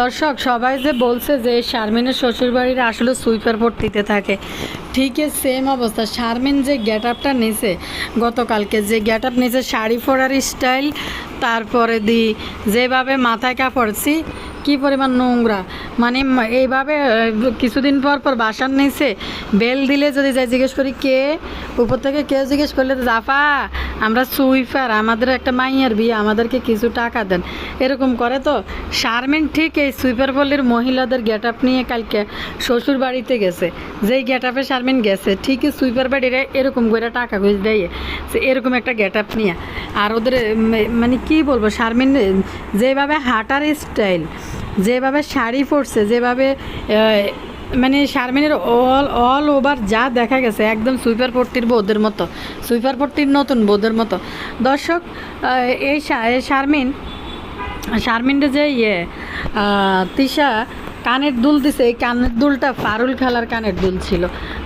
দর্শক সবাই যে বলছে যে শারমিনের শ্বশুরবাড়ির আসলে সুইপার ভর্তিতে থাকে। ঠিকই সেম অবস্থা। শারমিন যে গেট আপটা নিছে, গতকালকে যে গেট আপ নিছে, শাড়ি পরার স্টাইল তারপরে দি, যেভাবে মাথায় কাপড়ছি কি পরিমাণ নোংরা। মানে এইভাবে কিছুদিন পর পর বাসার নিচে বেল দিলে যদি যাই জিজ্ঞেস করি, কে? উপর থেকে কেউ জিজ্ঞেস করলে, জাফা, আমরা সুইফার, আমাদের একটা মাইয়ার বিয়ে, আমাদেরকে কিছু টাকা দেন। এরকম করে তো, শারমিন ঠিক এই সুইপার পল্লীর মহিলাদের গেট আপ নিয়ে কালকে শ্বশুর বাড়িতে গেছে। যেই গেট আপে শারমিন গেছে, ঠিকই সুইপার বাড়িরে এরকম করে টাকা ঘুষ দেয় এরকম একটা গেট আপ নিয়ে। আর ওদের মানে কি বলব, শারমিন, যেভাবে হাঁটার স্টাইল, যেভাবে শাড়ি পরছে, যেভাবে মানে শারমিনের অল অল ওভার যা দেখা গেছে, একদম সুইপার পট্টির বৌদের মতো, সুইপার পট্টির নতুন বৌদের মতো। দর্শক এই শারমিন, শারমিনটা যে ইয়ে তিশা কানের দুল দিছে, এই কানের দুলটা ফারুল খালার কানের দুল ছিল।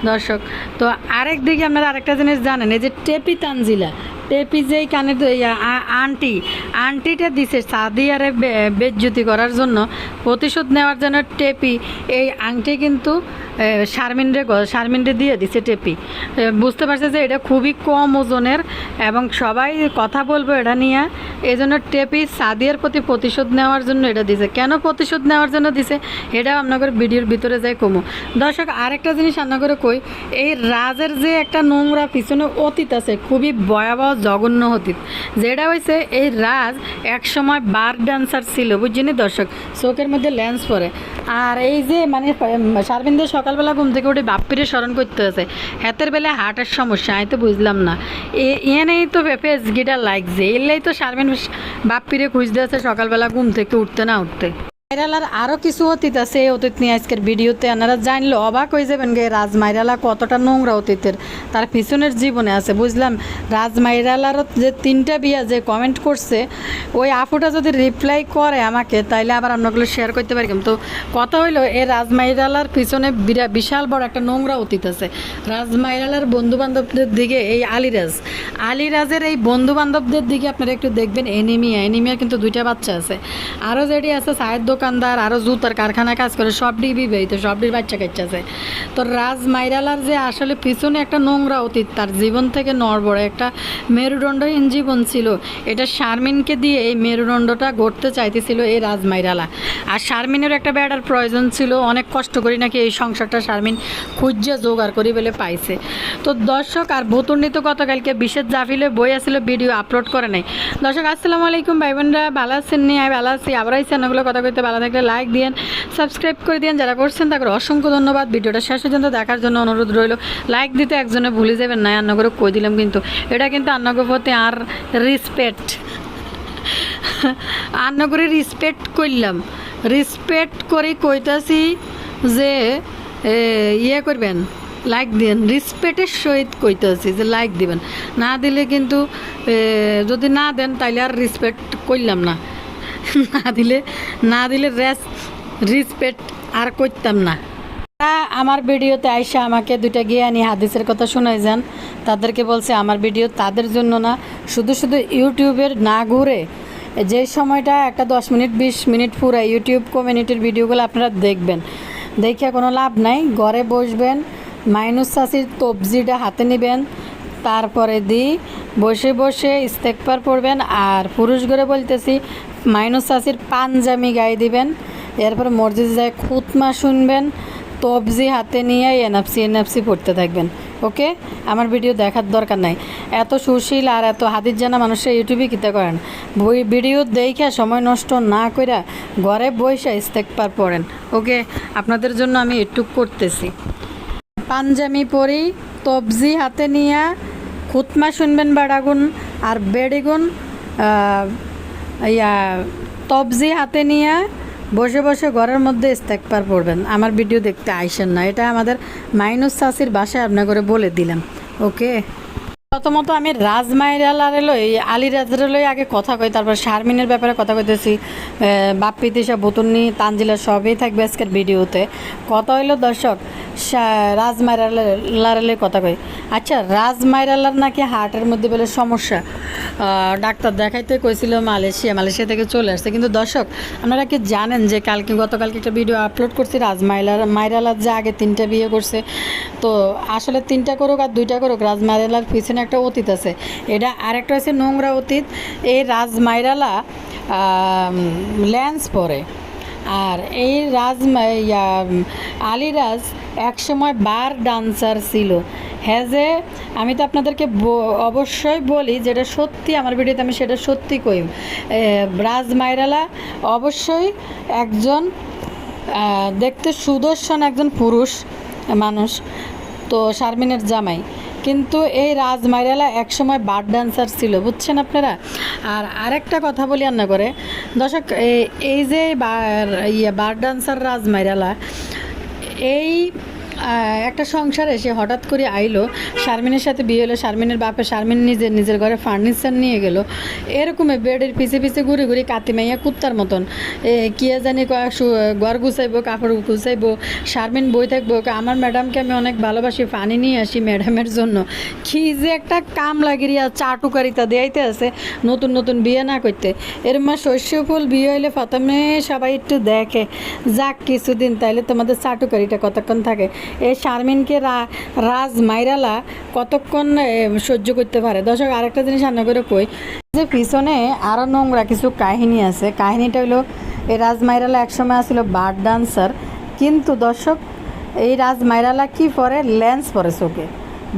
দর্শক, তো আরেক দিকে আপনারা আরেকটা জিনিস জানেন, এই যে টেপি তানজিলা টেপি যেই কানের আন্টি, আন্টিটা দিছে সাদিয়ারে বে- বেজ্জুতি করার জন্য। প্রতিশোধ নেওয়ার জন্য টেপি, এই আংটি কিন্তু শারমিনরে শারমিনরে দিয়ে দিছে টেপি। বুঝতে পারছে যে এটা খুবই কম ওজনের এবং সবাই কথা বলব এটা নিয়ে এই জন্য টেপি সাদিয়ার প্রতি প্রতিশোধ নেওয়ার জন্য এটা দিছে। কেন প্রতিশোধ নেওয়ার জন্য দিছে? এটা আপনাদের ভিডিওর ভিতরে যায় কমু। দর্শক, আরেকটা জিনিস করে কই, এই রাজের যে একটা নোংরা পিছনে অতীত আছে, খুবই ভয়াবহ জঘন্য অতীত। যেটা হয়েছে এই রাজ এক সময় বার ডান্সার ছিল বুঝছেন দর্শক? চোখের মধ্যে লেন্স পরে। আর এই যে মানে সারবিন্দে সকালবেলা ঘুম থেকে উঠে বাপ্পিরে স্মরণ করতে আছে হাতের বেলা হার্টের সমস্যা, আমি তো বুঝলাম না। এনেই তো ফেস গিটা লাগছে, এলেই তো শারমিন বাপ্পিরে খুঁজতে আছে সকালবেলা ঘুম থেকে উঠতে না উঠতে। মাইরালার আরও কিছু অতীত আছে, এই অতীত নিয়ে আজকের ভিডিওতে আপনারা জানলে অবাক হয়ে যাবেন গে রাজ মাইরালা কতটা নোংরা অতীতের, তার পিছনের জীবনে আছে, বুঝলাম? রাজ মাইরালারও যে তিনটা বিয়া যে কমেন্ট করছে, ওই আফুটা যদি রিপ্লাই করে আমাকে, তাইলে আবার আপনাগুলো শেয়ার করতে পারি। তো কথা হইল, এই রাজ মাইরালার পিছনে বিরা, বিশাল বড় একটা নোংরা অতীত আছে। রাজ মাইরালার বন্ধু বান্ধবদের দিকে এই আলিরাজ, আলিরাজের এই বন্ধু বান্ধবদের দিকে আপনারা একটু দেখবেন, এনিমিয়া এনিমিয়া কিন্তু দুইটা বাচ্চা আছে। আরও যেটি আছে চায়ের দোকানদার আরও জুতার কারখানায় কাজ করে সবটি বিবাহিত সবটির বাচ্চা কাচ্চা আছে তো রাজ মাইরালার যে আসলে পিছনে একটা নোংরা অতীত, তার জীবন থেকে নড়বড় একটা মেরুদণ্ডহীন জীবন ছিল, এটা শারমিনকে দিয়ে এই মেরুদণ্ডটা গড়তে চাইতেছিল এই রাজ মাইরালা আর শারমিনের একটা বেড়ার প্রয়োজন ছিল, অনেক কষ্ট করি নাকি এই সংসারটা শারমিন খুঁজে জোগাড় করি বলে পাইছে। তো দর্শক, আর ভূতুর্ণিত গতকালকে বিশেষ জাফিলে বই আসলে ভিডিও আপলোড করে নাই। দর্শক, আসসালামু আলাইকুম ভাই বোনরা ভালো আছেন নি? আমি ভালো আছি আবার কথা কইতে ভালো থাকলে লাইক দিয়েন সাবস্ক্রাইব করে দিয়েন। যারা করছেন তাদের অসংখ্য ধন্যবাদ। ভিডিওটা শেষ পর্যন্ত দেখার জন্য অনুরোধ রইল। লাইক দিতে একজনে ভুলে যাবেন না রান্না করে কই দিলাম কিন্তু। এটা কিন্তু রান্নাগর প্রতি আর রেসপেক্ট রান্না করে রেসপেক্ট করলাম। রেসপেক্ট করে কইতাছি যে ইয়ে করবেন লাইক দিবেন রেসপেক্টের সহিত কইতেছি যে লাইক দিবেন। না দিলে কিন্তু যদি না দেন তাইলে আর রেসপেক্ট করলাম না। না দিলে না দিলে রেস রেসপেক্ট আর করতাম না। আমার ভিডিওতে আইসা আমাকে দুইটা জ্ঞানী হাদিসের কথা শোনাই যান তাদেরকে বলছে, আমার ভিডিও তাদের জন্য না, শুধু শুধু ইউটিউবের না ঘুরে। যে সময়টা একটা দশ মিনিট, বিশ মিনিট পুরো ইউটিউব কমিউনিটির ভিডিওগুলো আপনারা দেখবেন। দেখে কোনো লাভ নাই, ঘরে বসবেন, মাইনুস চাষির তবজিটা হাতে নেবেন, তারপরে দি, বসে বসে ইস্তেকবার পড়বেন, আর পুরুষ ঘরে বলতেছি মাইনুস চাষির পাঞ্জামি গায়ে দিবেন। এরপর মসজিদ যায় খুতমা শুনবেন, তবজি হাতে নিয়ে এনএফসি এনএফসি পড়তে থাকবেন। ওকে? আমার ভিডিও দেখার দরকার নাই। এত সুশীল আর এত হাদিস জানা মানুষের ইউটিউবে কিতে করেন? বই ভিডিও দেখে সময় নষ্ট না কইরা ঘরে বসে ইস্তেকবার পড়েন। ওকে? আপনাদের জন্য আমি এটুক করতেছি। পাঞ্জামি পরি তবজি হাতে নিয়ে খুতমা শুনবেন বেড়াগুন আর বেড়িগুন ইয়া, তবজি হাতে নিয়ে বসে বসে ঘরের মধ্যে ইস্তেকবার পড়বেন। আমার ভিডিও দেখতে আইসেন না। এটা আমাদের মাইনুস চাষির বাসায় আপনার করে বলে দিলাম। ওকে প্রথমত আমি রাজমাইরালারে লই আলী রাজরে লই আগে কথা কই, তারপর শারমিনের ব্যাপারে কথা কইতেছি। বাপ্পি, দিশা, বুতুন্নি, তানজিলা সবই থাকবে আজকের ভিডিওতে। কথা হইল, দর্শক রাজমাইরালারে লই কথা কই। আচ্ছা রাজমাইরালার নাকি হার্টের মধ্যে বলে সমস্যা? ডাক্তার দেখাইতে কইছিল মালয়েশিয়া মালয়েশিয়া থেকে চলে আসছে। কিন্তু দর্শক, আপনারা কি জানেন যে কালকে, গতকালকে একটা ভিডিও আপলোড করছি রাজমাইলার মাইরালার যে আগে তিনটা বিয়ে করছে। তো আসলে তিনটা করুক আর দুইটা করুক রাজমাইরালার পিছনে একটা অতীত আছে। এটা আরেকটা হচ্ছে নোংরা অতীত। এই রাজমাইরালা ল্যান্স পরে। আর এই রাজ আলিরাজ একসময় বার ডান্সার ছিল। হ্যাঁ যে, আমি তো আপনাদেরকে অবশ্যই বলি যেটা সত্যি, আমার ভিডিওতে আমি সেটা সত্যি কই। রাজ মাইরালা অবশ্যই একজন দেখতে সুদর্শন একজন পুরুষ মানুষ। তো শারমিনের জামাই। কিন্তু এই রাজমাইরালা একসময় বার্ড ডান্সার ছিল, বুঝছেন আপনারা? আর আরেকটা কথা বলি রান্না করে। দর্শক এই- যে বার ইয়ে বার ডান্সার রাজমাইরালা, এই একটা সংসারে এসে হঠাৎ করে আইলো, শারমিনের সাথে বিয়ে হলো, শারমিনের বাপে শারমিন নিজের নিজের ঘরে ফার্নিচার নিয়ে গেল। এরকমই বেডের পিছে পিছে ঘুরে ঘুরে কাতি মাইয়া কুত্তার মতন। এ কিয়া জানি ঘর গুছাইবো, কাপড় গুছাইবো, শারমিন বই থাকব আমার ম্যাডামকে আমি অনেক ভালোবাসি পানি নিয়ে আসি ম্যাডামের জন্য। কি যে একটা কাম লাগিয়া চাটুকারিতা দেয়াইতে আছে নতুন নতুন বিয়ে না করতে। এর মা শস্য ফুল বিয়ে হইলে প্রথমে সবাই একটু দেখে, যাক কিছুদিন তাইলে তোমাদের চাটুকারিটা কতক্ষণ থাকে। এই শারমিনকে রাজ মাইরালা কতক্ষণ সহ্য করতে পারে? দর্শক, আরেকটা জিনিস রান্না করে কই। যে পিছনে আরও নোংরা কিছু কাহিনী আছে। কাহিনীটা হলো এই রাজ মাইরালা একসময় আসছিল বার ডান্সার। কিন্তু দর্শক, এই রাজ মাইরালা কি পরে? লেন্স পরে চোখে।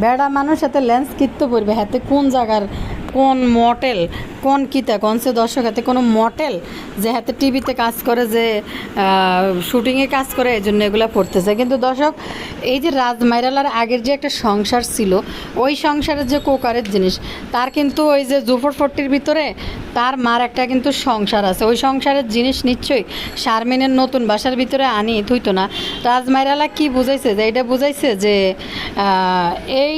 বেড়া মানুষ হাতে লেন্স কিত্ত পড়বে হাতে কোন জায়গার কোন মডেল, কোন কিতা, কোন সে দর্শক হাতে কোনো মডেল যে হাতে টিভিতে কাজ করে, যে শুটিংয়ে কাজ করে এই জন্য এগুলো পড়তেছে। কিন্তু দর্শক, এই যে রাজমাইরালার আগের যে একটা সংসার ছিল, ওই সংসারের যে কোকারের জিনিস, তার কিন্তু ওই যে জুফর ফোরটির ভিতরে তার মার একটা কিন্তু সংসার আছে। ওই সংসারের জিনিস নিশ্চয়ই শারমিনের নতুন বাসার ভিতরে আনি থুইতো না। রাজমাইরালা কি বুঝাইছে? যে এটা বুঝাইছে যে এই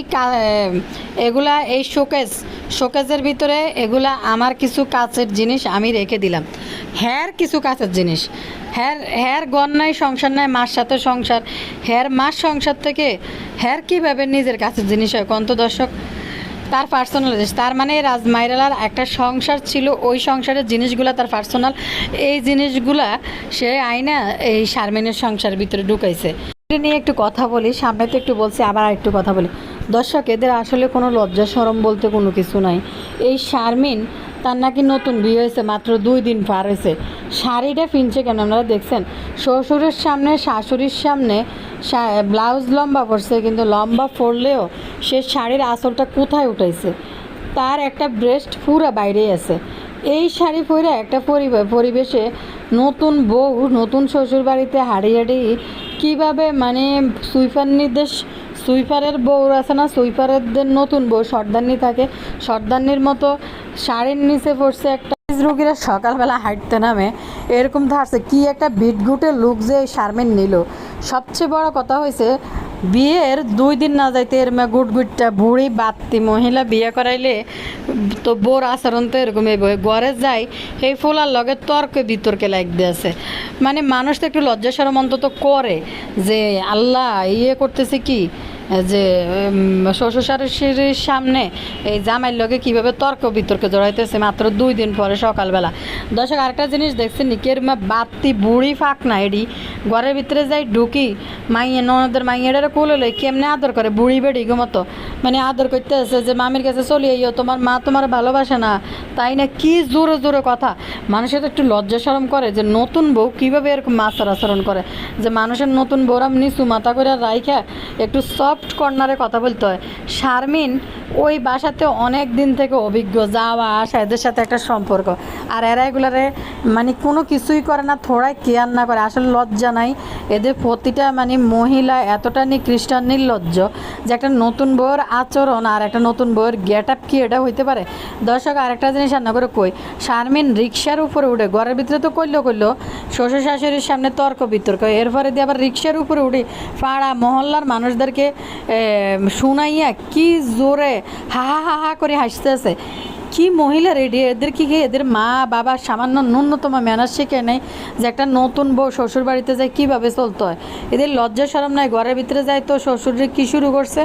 এগুলা এই শোকেস শোকেস শোকেসের ভিতরে এগুলা আমার কিছু কাচের জিনিস আমি রেখে দিলাম। হ্যার কিছু কাচের জিনিস। হ্যার হ্যার গন নাই, সংসার নাই, মার সাথে সংসার। হ্যার মার সংসার থেকে হ্যার কীভাবে নিজের কাছের জিনিস হয় কন্ত দর্শক? তার পার্সোনাল জিনিস। তার মানে রাজমাইরালার একটা সংসার ছিল, ওই সংসারের জিনিসগুলা তার পার্সোনাল এই জিনিসগুলা সে আইনা এই শারমিনের সংসার ভিতরে ঢুকাইছে। নিয়ে একটু কথা বলি, সামনে তো একটু বলছি, আবার একটু কথা বলি। দর্শক, এদের আসলে কোনো লজ্জা সরম বলতে কোনো কিছু নাই। এই শারমিন, তার নাকি নতুন বিয়ে হয়েছে, মাত্র দুই দিন পার হয়েছে। শাড়িটা ফিনছে কেন? আপনারা দেখছেন, শ্বশুরের সামনে, শাশুড়ির সামনে ব্লাউজ লম্বা পড়ছে কিন্তু লম্বা পরলেও সে শাড়ির আঁচলটা কোথায় উঠাইছে? তার একটা ব্রেস্ট পুরা বাইরে আছে। এই শাড়ি পরে একটা পরিবেশে নতুন বউ, নতুন শ্বশুর বাড়িতে হাড়ি হাড়ি কীভাবে মানে সুইপার নির্দেশ সুইপারের বউ আছে না সুইপারেরদের নতুন বউ, সর্দারনি থাকে। সর্দারনির মতো শাড়ির নিচে পড়ছে একটা। রুগীরা সকালবেলা হাঁটতে নামে, এরকম ধারছে কি একটা বিটগুটে লুক যে এই শারমিন নিল। সবচেয়ে বড় কথা হয়েছে বিয়ের দুই দিন না যাইতে এর মা গুটগুটটা বুড়ি বাত্তি মহিলা বিয়ে করাইলে তো বোর আচরণ তো এরকম ঘরে যাই, এই ফোলার লগে তর্কে বিতর্কে লাগ দিয়েছে মানে মানুষ তো একটু লজ্জা সরম অন্তত করে যে আল্লাহ ইয়ে করতেছে কি? যে শ্বশুর শাশুড়ির সামনে এই জামাইয়ের লগে কীভাবে তর্ক বিতর্কে জড়াইতেছে মাত্র দুই দিন পরে সকালবেলা। দর্শক, আরেকটা জিনিস দেখছে নিকের মা বাতি বুড়ি ফাঁক না এডি ঘরের ভিতরে যাই ঢুকি, মাইয়ে ননদের মাইয়েটারে কুল লই কেমনে আদর করে বুড়ি বেড়ি গো মতো? মানে আদর করতে আছে যে, মামির কাছে চলে আইও, তোমার মা তোমার ভালোবাসে না। তাই না, কি জোরে জোরে কথা। মানুষের তো একটু লজ্জা সরম করে যে, নতুন বউ কীভাবে এরকম আচার আচরণ করে? যে, মানুষের নতুন বউরাম নিচু মাথা করে রাইখা একটু সফট কর্নারে কথা বলতে হয়। শারমিন ওই বাসাতে অনেক দিন থেকে অভিজ্ঞ, যাওয়া আসা, এদের সাথে একটা সম্পর্ক। আর এরা এগুলারে মানে কোনো কিছুই করে না থোড়াই কেয়ার না করে। আসলে লজ্জা নাই। এদের প্রতিটা মানে মহিলা এতটা নিকৃষ্টান নির্লজ্জ যে, একটা নতুন বউয়ের আচরণ আর একটা নতুন বউয়ের গেট আপ কি এটা হইতে পারে? দর্শক, আরেকটা জিনিস রান্না করে কই, শারমিন রিক্সার উপরে উঠে, ঘরের ভিতরে তো করল করল শ্বশুর শাশুড়ির সামনে তর্ক বিতর্ক, এরপরে দিয়ে আবার রিক্সার উপরে উঠে পাড়া মহল্লার মানুষদেরকে শুনাইয়া কি জোরে হা হা হা করে হাসতেছে। কি মহিলা রেডি এদের কি কি? এদের মা বাবা সামান্য ন্যূনতম ম্যানার শিখে নেই যে একটা নতুন বউ শ্বশুর বাড়িতে যায় কীভাবে চলতে হয়? এদের লজ্জা সরম নাই, ঘরের ভিতরে যায় তো শ্বশুরে কী শুরু করছে?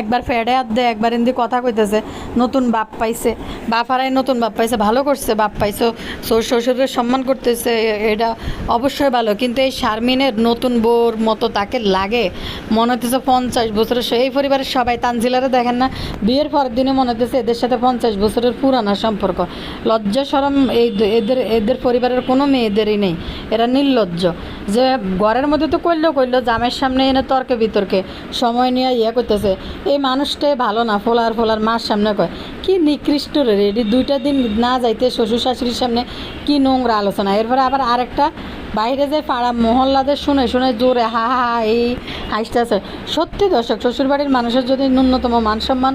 একবার ফেডে হাত দেয় একবার এমনি কথা কইতেছে, নতুন বাপ পাইছে। বাপ হারাই নতুন বাপ পাইছে, ভালো করছে, বাপ পাইছো, শ্বশুর শ্বশুরের সম্মান করতেছে এটা অবশ্যই ভালো। কিন্তু এই শারমিনের নতুন বউর মতো তাকে লাগে। মনে হতেছে পঞ্চাশ বছরের এই পরিবারের সবাই তানজিলারে দেখেন না, বিয়ের পরের দিনে মনে হতেছে এদের সাথে পঞ্চাশ বছরের পুরানা সম্পর্ক। লজ্জা সরম এই এদের এদের পরিবারের কোনো মেয়েদেরই নেই। এরা নির্লজ্জ। যে ঘরের মধ্যে তো করলেও করল, জামের সামনে এনে তর্কে বিতর্কে সময় নিয়ে ইয়ে করতেছে। এই মানুষটাই ভালো না, ফোলার ফোলার মার সামনে কয়, কি নিকৃষ্ট রে রেডি দুইটা দিন না যাইতে শ্বশুর শাশুড়ির সামনে কি নোংরা আলোচনা। এরপরে আবার আরেকটা বাইরে যে পাড়া মহল্লাদের শুনে শুনে জোরে হা হা হা, এই হাসতেছে সত্যি দর্শক, শ্বশুরবাড়ির মানুষের যদি ন্যূনতম মান সম্মান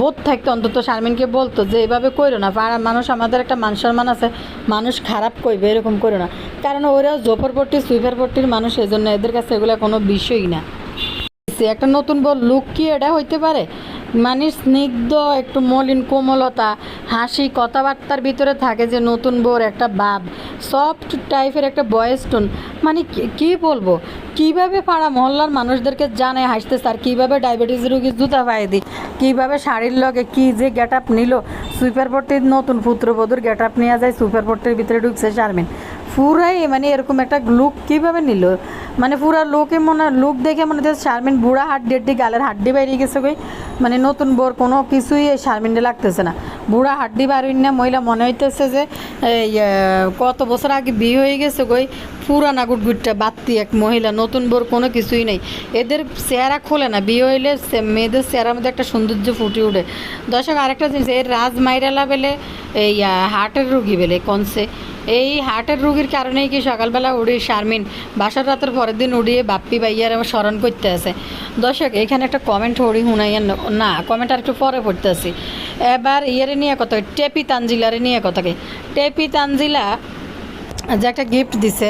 বোধ থাকতো, অন্তত শারমিনকে বলতো যে, এভাবে করো না পাড়ার মানুষ আমাদের একটা মান সম্মান আছে, মানুষ খারাপ কইবে, এরকম করো না। কারণ ওরা জোফরপট্টি সুইফারপট্টির মানুষ এই জন্য এদের কাছে এগুলো কোনো বিষয়ই না। একটা নতুন বল লুক কি এটা হইতে পারে। মানে স্নিগ্ধ, একটু মলিন কোমলতা, হাসি, কথাবার্তার ভিতরে থাকে যে নতুন বউর একটা ভাব সফট টাইপের একটা বয়েস টোন মানে কি- বলব? কীভাবে পাড়া মহল্লার মানুষদেরকে জানে হাসতেছে আর কীভাবে ডায়াবেটিস রুগীর জুতা পায়ে দিই? কীভাবে শাড়ির লগে কি যে গেট আপ নিল? সুইপারপট্টির নতুন পুত্রবধূর গেট আপ নেওয়া যায় সুইপারপট্টির ভিতরে ঢুকছে শারমিন পুরাই মানে এরকম একটা লুক কীভাবে নিল? মানে পুরা লোকে মনে লুক দেখে মনে হচ্ছে শারমিন বুড়া হাড্ডি গালের হাড্ডি বেরিয়ে গেছে কই? মানে নতুন বোর, কোনো কিছুই এই শারমিনে লাগতেছে না। বুড়া হাড্ডি বাড়ি না, মহিলা মনে হইতেছে যে কত বছর আগে বিয়ে হয়ে গেছে কই? পুরানা গুটগুটটা বাত্তি এক মহিলা, নতুন বোর কোনো কিছুই নেই। এদের চেহারা খোলে না, বিয়ে হইলে মেয়েদের চেহারার মধ্যে একটা সৌন্দর্য ফুটে উঠে দর্শক, আরেকটা জিনিস, এর রাজ মাইরালা বেলে এই হার্টের রুগী বেলে কনসে। এই হার্টের রুগীর কারণেই কি সকালবেলা উড়ি শারমিন, বাসার রাতের পরের দিন উড়িয়ে বাপ্পি বাইয়ার আবার স্মরণ করতে আছে দর্শক, এখানে একটা কমেন্ট হরি হুনাইয়া না কমেন্ট আর একটু পরে পড়তে আসি। এবার ইয়েরে নিয়ে কথা টেপি তানজিলারে নিয়ে কথাকে টেপি তানজিলা যে একটা গিফট দিছে।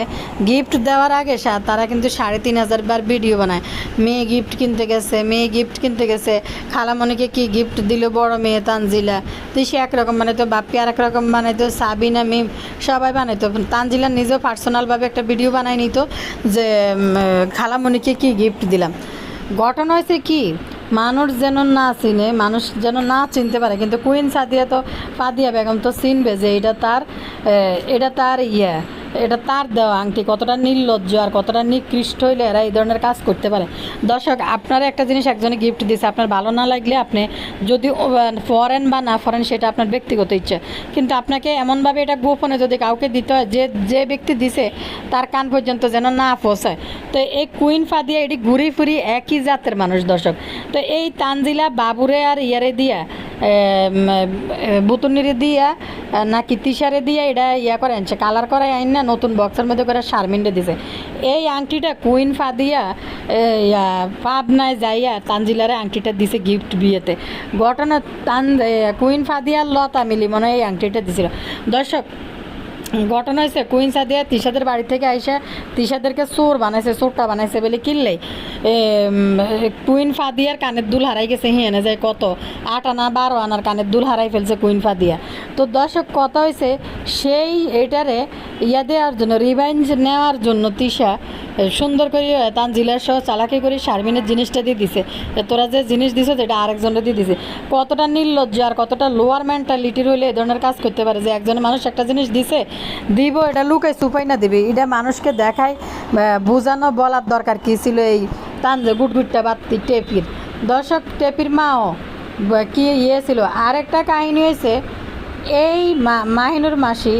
গিফট দেওয়ার আগে তারা কিন্তু সাড়ে তিন হাজার বার ভিডিও বানায়। মেয়ে গিফট কিনতে গেছে, মেয়ে গিফট কিনতে গেছে। খালামণিকে কি গিফট দিল বড় মেয়ে তানজিলা? তো সে একরকম বানাইতো বাপ্পি আর এক রকম বানাইতো, সাবিনা, মিম, সবাই বানাইতো। তানজিলা নিজেও পার্সোনালভাবে একটা ভিডিও বানায় নিত যে খালামণিকে কি গিফট দিলাম। ঘটনা হয়েছে কি মানুষ যেন না চিনে, মানুষ যেন না চিনতে পারে। কিন্তু কুইন সাদিয়া তো ফাদিয়া বেগম তো চিনবে যে এটা তার এটা তার ইয়ে। এটা তার দেওয়া আংটি, কতটা নির্লজ্জ আর কতটা নিকৃষ্ট হইলে এরা এই ধরনের কাজ করতে পারে। দর্শক, আপনারা একটা জিনিস একজনে গিফট দিছে, আপনার ভালো না লাগলে আপনি যদি ফরেন বা না ফরেন সেটা আপনার ব্যক্তিগত ইচ্ছা। কিন্তু আপনাকে এমনভাবে এটা গোপনে যদি কাউকে দিতে হয়, যে যে ব্যক্তি দিছে, তার কান পর্যন্ত যেন না পৌঁছায়। তো এই কুইন ফাদিয়া এটি ঘুরি ফুরি একই জাতের মানুষ, দর্শক। তো এই তানজিলা বাবুরে আর ইয়ারে দিয়া বুতুনিরে দিয়া, নাকি তিসারে দিয়া এটা ইয়া করে আনছে কালার করাই আইন না, নতুন বক্সের মধ্যে করে শারমিনটা দিছে। এই আংটিটা কুইন ফাদিয়া পাবনায় যাইয়া তানজিলারে আংটিটা দিছে গিফট বিয়েতে। ঘটনা তান কুইন ফাদিয়া লতা মিলি মনে হয় এই আংটিটা দিছিল। দর্শক ঘটনা হয়েছে কুইন সাদিয়া তিশাদের বাড়ি থেকে আইসা তিশাদেরকে চোর বানাইছে, চোরটা বানাইছে বলে কিনলেই কুইন ফাদিয়ার কানের দুল হারাই গেছে হিয়ানে যায় কত? আট আনা, বারো আনার কানের দুল হারাই ফেলছে কুইন ফাদিয়া। তো দর্শক, কথা হয়েছে সেই এটারে ইয়া দেওয়ার জন্য রিভাইঞ্জ নেওয়ার জন্য তিশা সুন্দর করে তানজিলার সহ চালাকি করে শারমিনের জিনিসটা দিয়ে দিছে। তোরা যে জিনিস দিছে যেটা আরেকজনের দিয়ে দিছে। কতটা নির্লজ্জ আর কতটা লোয়ার মেন্টালিটির হইলে এ ধরনের কাজ করতে পারে যে একজন মানুষ একটা জিনিস দিছে দিব, এটা লুকাই সুপাই না দিবি। এটা মানুষকে দেখায় বোঝানো বলার দরকার কী ছিল এই তানজে গুটগুটটা বাত্তি টেপির। দর্শক, টেপির মাও কি ইয়ে ছিল? আরেকটা কাহিনী হয়েছে এই মাহিনুর মাসি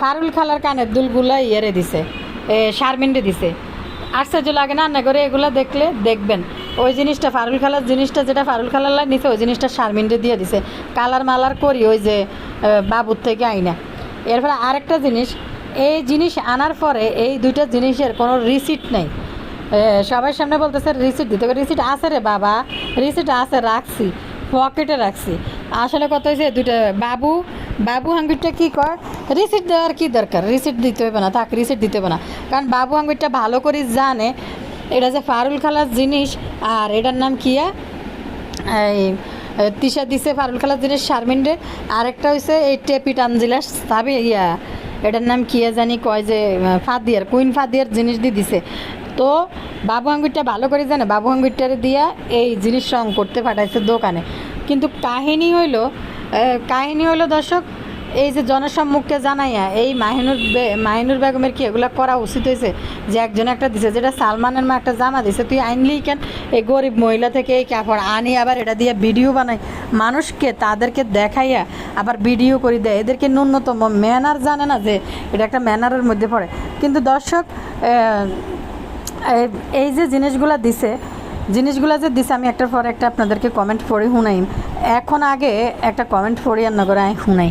ফারুল খালার কানের দুলগুলা ইয়েরে দিছে শারমিনরে দিছে। আশ্চর্য লাগে না করে এগুলো দেখলে? দেখবেন। ওই জিনিসটা ফারুল খালার জিনিসটা যেটা ফারুল খালার নিছে ওই জিনিসটা শারমিনরে দিয়ে দিছে। কালার মালার করি ওই যে বাবুর থেকে আইনা। এরপরে আরেকটা জিনিস এই জিনিস আনার পরে এই দুইটা জিনিসের কোনো রিসিট নেই। এ, সবার সামনে বলতেছে রিসিট দিতে। রিসিট আছে রে বাবা রিসিট আছে রাখছি পকেটে রাখছি। আসলে কত হয়েছে দুইটা বাবু বাবু হাঙ্গুরটা কী কর রিসিট দেওয়ার কী দরকার? রিসিট দিতে হবে না থাক রিসিট দিতে হবে না। কারণ বাবু হাঙ্গুরটা ভালো করে জানে এটা যে ফারুল খালার জিনিস আর এটার নাম কিয়া এই তিশা দিছে ফারুল খালার জিনিস শারমিন আরেকটা হয়েছে এই টেপি টানজিলা সাবি ইয়া, এটার নাম কিয়া জানি কয় যে ফাদিয়ার, কুইন ফাদিয়ার জিনিস দিয়ে দিছে। তো বাবু আঙ্গুরটা ভালো করে জানে, বাবু আঙ্গুরটারে দিয়া এই জিনিস রং করতে পাঠাইছে দোকানে। কিন্তু কাহিনী হইল কাহিনী হইল দর্শক এই যে জনসম্মুখকে জানাইয়া, এই মাহিনুর মাহিনুর বেগমের কি এগুলো করা উচিত হয়েছে? যে একজন একটা দিছে, যেটা সালমানের মা একটা জামা দিছে, তুই আইনলি কেন? এই গরিব মহিলা থেকে এই কাপড় আনি, আবার এটা দিয়ে ভিডিও বানাই। মানুষকে তাদেরকে দেখাইয়া আবার ভিডিও করে দেয়। এদেরকে ন্যূনতম ম্যানার জানে না যে এটা একটা ম্যানারের মধ্যে পড়ে। কিন্তু দর্শক এই- এই যে জিনিসগুলো দিছে, জিনিসগুলো যে দিছে, আমি একটার পর একটা আপনাদেরকে কমেন্ট পড়ে শুনাই এখন আগে একটা কমেন্ট পড়ি আর নগরে আমি শুনাই।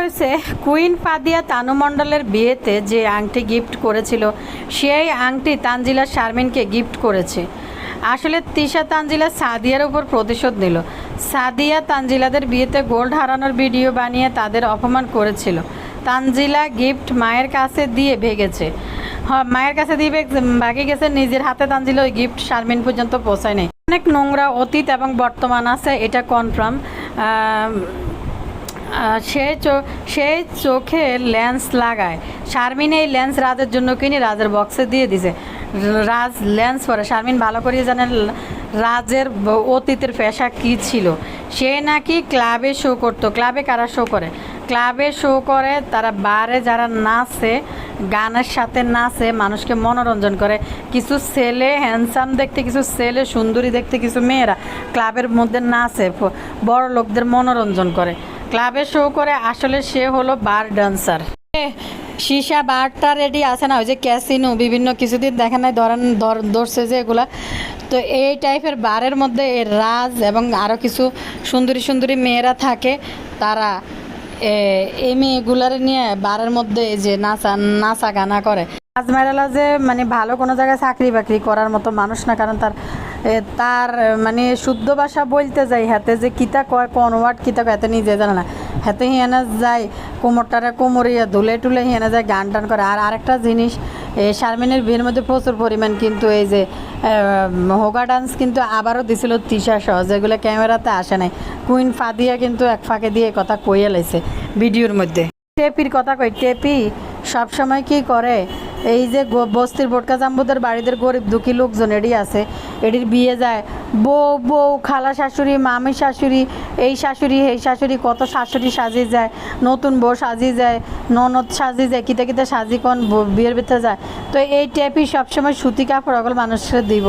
হয়েছে। কুইন ফাদিয়া তানু মণ্ডলের বিয়েতে যে আংটি গিফট করেছিল, সেই আংটি তানজিলা শারমিনকে গিফট করেছে। আসলে তিশা তানজিলা সাদিয়ার উপর প্রতিশোধ নিল। সাদিয়া তানজিলাদের বিয়েতে গোল্ড হারানোর ভিডিও বানিয়ে তাদের অপমান করেছিল। তানজিলা গিফট মায়ের কাছে দিয়ে ভেগেছে। হ্যাঁ মায়ের কাছে দিয়ে ভেগ- গেছে নিজের হাতে তানজিলা ওই গিফট শারমিন পর্যন্ত পৌঁছায় নেই অনেক নোংরা অতীত এবং বর্তমান আছে, এটা কনফার্ম সে সে চোখে লেন্স লাগায়। শারমিন এই লেন্স রাজের জন্য কিনে রাজের বক্সে দিয়ে দিছে। রাজ লেন্স পরে, শারমিন ভালো করে জানে রাজের অতীতের পেশা কী ছিল। সে নাকি ক্লাবে শো করতো। ক্লাবে কারা শো করে? ক্লাবে শো করে তারা বারে যারা নাচে, গানের সাথে নাচে, মানুষকে মনোরঞ্জন করে। কিছু ছেলে হ্যান্ডসাম দেখতে, কিছু ছেলে সুন্দরী দেখতে, কিছু মেয়েরা ক্লাবের মধ্যে নাচে বড় লোকদের মনোরঞ্জন করে। ক্লাবে শো করে আসলে সে হলো বার ডান্সার। সীসা বারটা রেডি আছে না? ওই যে ক্যাসিনো, বিভিন্ন কিছুদিন দেখে নাই, ধরেন, ধর- ধরছে যে এগুলা। তো এই টাইপের বারের মধ্যে এই রাজ এবং আরও কিছু সুন্দরী সুন্দরী মেয়েরা থাকে, তারা এই মেয়েগুলার নিয়ে বারের মধ্যে যে নাচা নাচা গানা করে। আজমেরালা যে মানে ভালো কোনো জায়গায় চাকরি বাকরি করার মতো মানুষ না, কারণ তার তার মানে শুদ্ধ ভাষা বলতে যাই হাতে যে কিতা কয়, কোন ওয়ার্ড কিতা কয়, হাতে নিজে জানে না। হাতে হিয়ানা যায়, কোমরটারে কোমরিয়া ধুলে টুলে হিয়ানা যায়, গান টান করে। আর আরেকটা জিনিস শারমিনের বিয়ের মধ্যে প্রচুর পরিমাণ কিন্তু এই যে হোগা ডান্স কিন্তু আবারও দিছিল তিশা সহ, যেগুলো ক্যামেরাতে আসে নাই। কুইন ফাদিয়া কিন্তু এক ফাঁকে দিয়ে কথা কইয়া লাইছে, ভিডিওর মধ্যে। টেপির কথা কই, টেপি সবসময় কি করে? এই যে বস্তির বোটকা জাম্বুদের বাড়িদের গরিব দুঃখী লোকজন এডি আছে। এডির বিয়ে যায়। বউ বউ, খালা শাশুড়ি, মামি শাশুড়ি, এই শাশুড়ি এই শাশুড়ি কত শাশুড়ি সাজিয়ে যায়। নতুন বউ সাজিয়ে যায়, ননদ সাজিয়ে যায়, কিতা কিতে সাজি কোন বিয়ের ভিতরে যায়। তো এই টেপি সবসময় সুতি কাপড় অগল মানুষের দিব।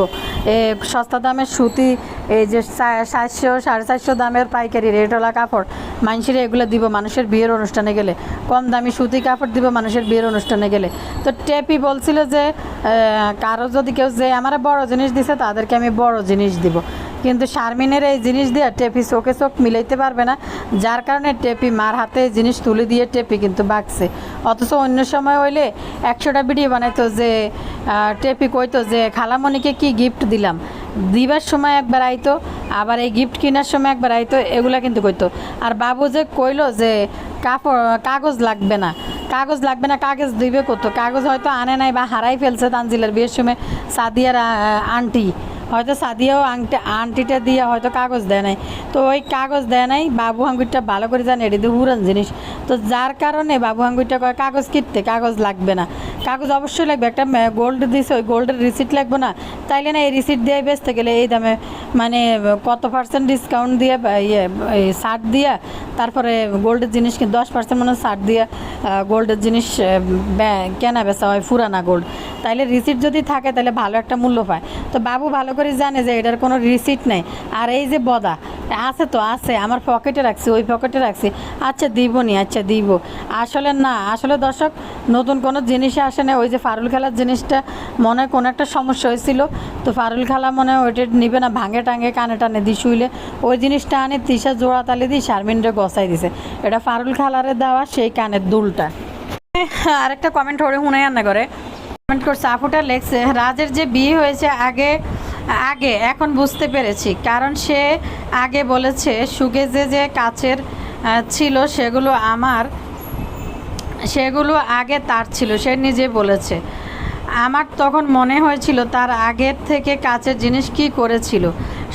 এ সস্তা দামের সুতি এই যে সাতশো, সাড়ে চারশো দামের পাইকারি রেটওয়ালা কাপড় মানুষের এগুলো দিব মানুষের বিয়ের অনুষ্ঠানে গেলে। কম দামি সুতি কাপড় দিব মানুষের বিয়ের অনুষ্ঠানে গেলে। তো টেপি বলছিল যে কারও যদি কেউ যে আমার বড় জিনিস দিছে, তাদেরকে আমি বড় জিনিস দিব। কিন্তু শারমিনের এই জিনিস দিয়ে টেপি চোখে চোখ মিলাইতে পারবে না। যার কারণে টেপি মার হাতে জিনিস তুলে দিয়ে টেপি কিন্তু বাগছে অথচ অন্য সময় হইলে একশোটা ভিডিও বানাইতো যে টেপি কইতো যে, খালামণিকে কি গিফট দিলাম? দিবার সময় একবার আইতো, আবার এই গিফট কেনার সময় একবার আইতো, এগুলা কিন্তু কইতো। আর বাবু যে কইলো যে কাপড় কাগজ লাগবে না, কাগজ লাগবে না, কাগজ দিবে কত? কাগজ হয়তো আনে নাই বা হারাই ফেলছে তানজিলের বিয়ের সময়। সাদিয়ার আন্টি, হয়তো সাদিয়াও আংটি আন্টিটা দিয়ে হয়তো কাগজ দেয় নাই। তো ওই কাগজ দেয় নাই, বাবু হাঙ্গুরটা ভালো করে জানে, এটি দিয়ে জিনিস। তো যার কারণে বাবু হাঙ্গুরটা কয়, কাগজ কিনতে, কাগজ লাগবে না। কাগজ অবশ্যই লাগবে, একটা গোল্ড দিছে, ওই গোল্ডের রিসিট লাগবে না। তাইলে না এই রিসিট দিয়ে বেচতে গেলে এই দামে মানে কত পার্সেন্ট ডিসকাউন্ট দিয়ে ইয়ে ছাড় দিয়া, তারপরে গোল্ডের জিনিস কিন্তু দশ পার্সেন্ট মানে ছাড় দিয়ে গোল্ডের জিনিস কেনা বেচা হয় ফুরানা গোল্ড তাইলে রিসিট যদি থাকে তাহলে ভালো একটা মূল্য পায়। তো বাবু ভালো করে জানে যে এটার কোনো রিসিট নেই। আর এই যে বদা, আছে তো, আছে, আমার পকেটে রাখছি, ওই পকেটে রাখছি। আচ্ছা দিব নি আচ্ছা দিব। আসলে না, আসলে দর্শক, নতুন কোনো জিনিসে আসে না ওই যে ফারুল খেলার জিনিসটা মনে কোনো একটা সমস্যা হয়েছিল। তো ফারুল খেলা মনে ওইটা নিবে না ভাঙে টাঙে কানে টানে দি শুইলে। ওই জিনিসটা আনে তিসা জোড়া তালে দিয়ে শারমিনরে গসাই দিছে। এটা ফারুল খালারে দেওয়া সেই কানের দুলটা। আরেকটা কমেন্ট ওরে শুনে রান্না করে। কমেন্ট করছে আপুটা লেখছে রাজের যে বিয়ে হয়েছে আগে আগে এখন বুঝতে পেরেছি। কারণ সে আগে বলেছে সুগেজে যে আহ, ছিল সেগুলো আমার সেগুলো আগে তার ছিল, সে নিজে বলেছে। আমার তখন মনে হয়েছিল তার আগের থেকে কাছের জিনিস কি করেছিল।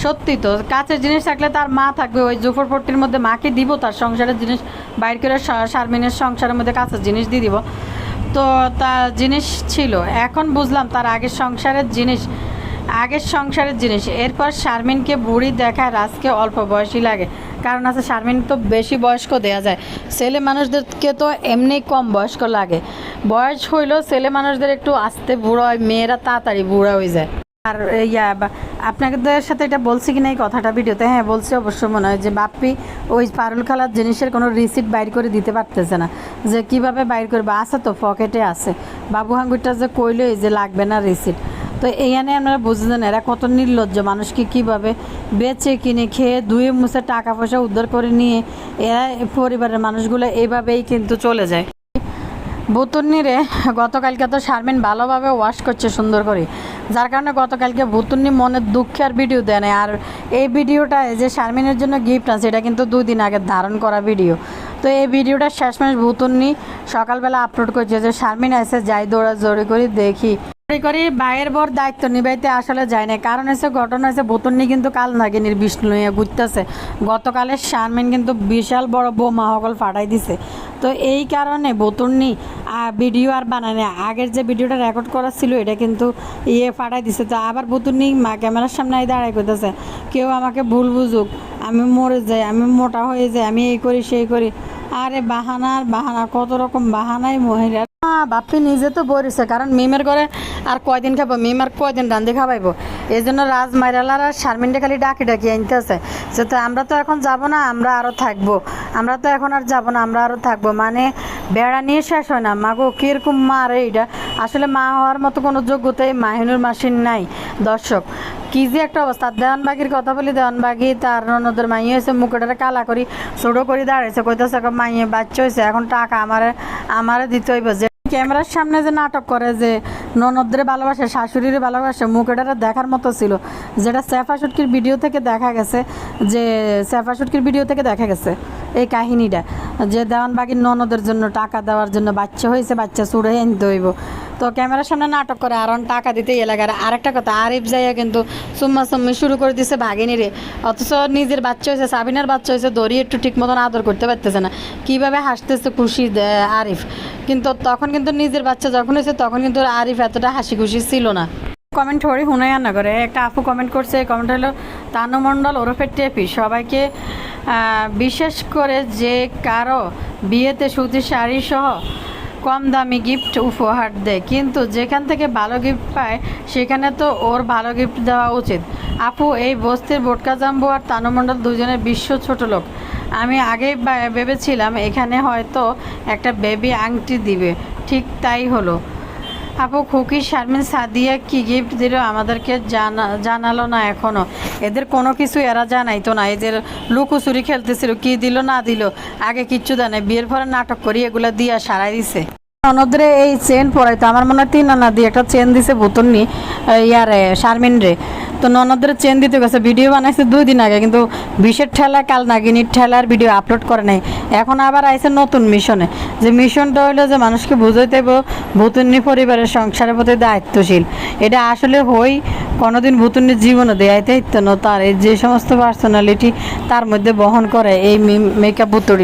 সত্যি তো কাছের জিনিস থাকলে তার মা থাকবে, ওই জুফরপট্টির মধ্যে মাকে দিব, তার সংসারের জিনিস বাইর করে শারমিনের সংসারের মধ্যে কাছের জিনিস দিয়ে দিব। তো তার জিনিস ছিল। এখন বুঝলাম তার আগের সংসারের জিনিস, আগের সংসারের জিনিস। এরপর শারমিনকে বুড়ি দেখায় রাজকে অল্প বয়সী লাগে। কারণ আছে শারমিন তো বেশি বয়স্ক দেয়া যায়। ছেলে মানুষদেরকে তো এমনি কম বয়স্ক লাগে। বয়স হইলেও ছেলে মানুষদের একটু আস্তে বুড়ো হয়, মেয়েরা তাড়াতাড়ি বুড়া হয়ে যায়। আর ইয়া আপনাদের সাথে এটা বলছি কি না এই কথাটা ভিডিওতে? হ্যাঁ বলছি অবশ্য মনে হয় যে বাপ্পি ওই পারুল খালার জিনিসের কোনো রিসিপ্ট বাইর করে দিতে পারতেছে না। যে কীভাবে বাইর করবে? আছে তো পকেটে আছে। বাবু হাঙ্গুরটা যে কইলো এই যে লাগবে না রিসিট তো এইখানে আপনারা বুঝলেন এরা কত নির্লজ্জ। মানুষকে কীভাবে বেচে কিনে খেয়ে ধুয়ে মুছে টাকা পয়সা উদ্ধার করে নিয়ে এরা পরিবারের মানুষগুলো এইভাবেই কিন্তু চলে যায়। বুতুন্নিরে গতকালকে তো শারমিন ভালোভাবে ওয়াশ করছে সুন্দর করে। যার কারণে গতকালকে বুতুন্নি মনের দুঃখের ভিডিও দেয় নাই। আর এই ভিডিওটা যে শারমিনের জন্য গিফট আছে, এটা কিন্তু দুই দিন আগে ধারণ করা ভিডিও তো এই ভিডিওটা শেষমেশ বুতুন্নি সকালবেলা আপলোড করছে যে, শারমিন এসে যাই দৌড়া জোরে করে, দেখি করে বাইয়ের বর দায়িত্ব নিবাইতে আসলে যায় না কারণ হচ্ছে ঘটনা হচ্ছে বুতুন্নি কিন্তু কাল নাগিনীর বিষ্ণু নিয়ে ঘুরতেছে। গতকালে শারমিন কিন্তু বিশাল বড় বোমা সকল ফাটাই দিছে। তো এই কারণে বতুর্নি ভিডিও আর বানায় না আগের যে ভিডিওটা রেকর্ড করা ছিল, এটা কিন্তু ইয়ে ফাটাই দিছে। তো আবার বতুর্নি মা, ক্যামেরার সামনে দাঁড়াই করতেছে কেউ আমাকে ভুল বুঝুক, আমি মরে যাই, আমি মোটা হয়ে যাই, আমি এই করি, সেই করি। আরে বাহানার বাহানা, কত রকম বাহানাই মহিলা। বাপি নিজে তো বরিছে, কারণ মিমের ঘরে আর কয়দিন খাব? মিম আর কয়দিন রান্ধি খাবাইবো? এই জন্য রাজ মাইরালার আর শারমিনটা খালি ডাকি ডাকি আনতেছে যে তো আমরা তো এখন যাব না, আমরা আরও থাকব। আমরা তো এখন আর যাব না, আমরা আরও থাকব। মানে বেড়া নিয়ে শেষ হয় না। মাগো, কীরকম মার এইটা আসলে মা হওয়ার মতো কোনো যোগ্যতাই মাহিনুর মাসির নাই। দর্শক, কি যে একটা অবস্থা। দেওয়ানবাগির কথা বলি, দেওয়ানবাগি তার ননদের মাই হয়েছে মুখেটারে কালা করি, ছোটো করে দাঁড়াইছে, কইতেছে, মাইয়ে বাচ্চা হয়েছে, এখন টাকা আমারে আমারে দিতে হইব যে ক্যামেরার সামনে যে নাটক করে যে ননদের ভালোবাসে, শাশুড়ির ভালোবাসে মুখেটারে দেখার মতো ছিল। যেটা সেফা শুটকির ভিডিও থেকে দেখা গেছে, যে সেফা শুটকির ভিডিও থেকে দেখা গেছে এই কাহিনীটা। যে দেওয়ানবাগির ননদের জন্য টাকা দেওয়ার জন্য বাচ্চা হয়েছে, বাচ্চা চুড়ে আনতে হইব। তো ক্যামেরার সামনে নাটক করে, আর টাকা দিতে এলাকার আরেকটা কথা, আরিফ যাইয়া কিন্তু সুম্মা সুম্মি শুরু করে দিছে ভাগিনী রে। অথচ নিজের বাচ্চা হয়েছে, সাবিনার বাচ্চা হয়েছে, দড়ি একটু ঠিক মতন আদর করতে পারতেছে না। কীভাবে হাসতেছে খুশি আরিফ? কিন্তু তখন কিন্তু নিজের বাচ্চা যখন হয়েছে, তখন কিন্তু আরিফ এতটা হাসি খুশি ছিল না। কমেন্ট হরি হুনাই না করে একটা আপু কমেন্ট করছে কমেন্ট হলো তানু মণ্ডল ওরফে টেপি, সবাইকে বিশেষ করে যে কারও বিয়েতে সুতির শাড়ি সহ কম দামি গিফট উপহার দেয়। কিন্তু যেখান থেকে ভালো গিফট পায়, সেখানে তো ওর ভালো গিফট দেওয়া উচিত। আপু, এই বস্তির বোটকা জাম্বু আর তানুমণ্ডল দুজনের বিশ্ব ছোট লোক। আমি আগেই ভেবেছিলাম এখানে হয়তো একটা বেবি আংটি দিবে। ঠিক তাই হলো। আপু, খুকি, শারমিন, সাদিয়া কি গিফট দিল আমাদেরকে জানা, জানালো না এখনও। এদের কোনো কিছু এরা জানাই তো না। এদের লুকোচুরি খেলতেছিল, কি দিল, না দিল, আগে কিচ্ছু জানে বিয়ের পরে নাটক করি, এগুলো দিয়া সারাই দিছে। অনদরে এই চেন পরাইতো। আমার মনে হয় তিন আনা দিয়ে একটা চেন দিছে বোতল নি ইয়ারে শারমিন রে তো ননদের চেন দিতে গেছে, ভিডিও বানাইছে দুই দিন আগে, কিন্তু বিশের ঠেলা, কাল নাগিনীর ঠেলার ভিডিও আপলোড করে নাই। এখন আবার আইছে নতুন মিশনে। যে মিশনটা হইল যে মানুষকে বুঝাইতে ভুতুন্নি পরিবারের সংসারের প্রতি দায়িত্বশীল। এটা আসলে হই, কোনোদিন ভুতুন্নির জীবনে দেয়াইতে ইত্যান্ন তার এই যে সমস্ত পার্সোনালিটি তার মধ্যে বহন করে এই মেকআপ ভুতুড়ি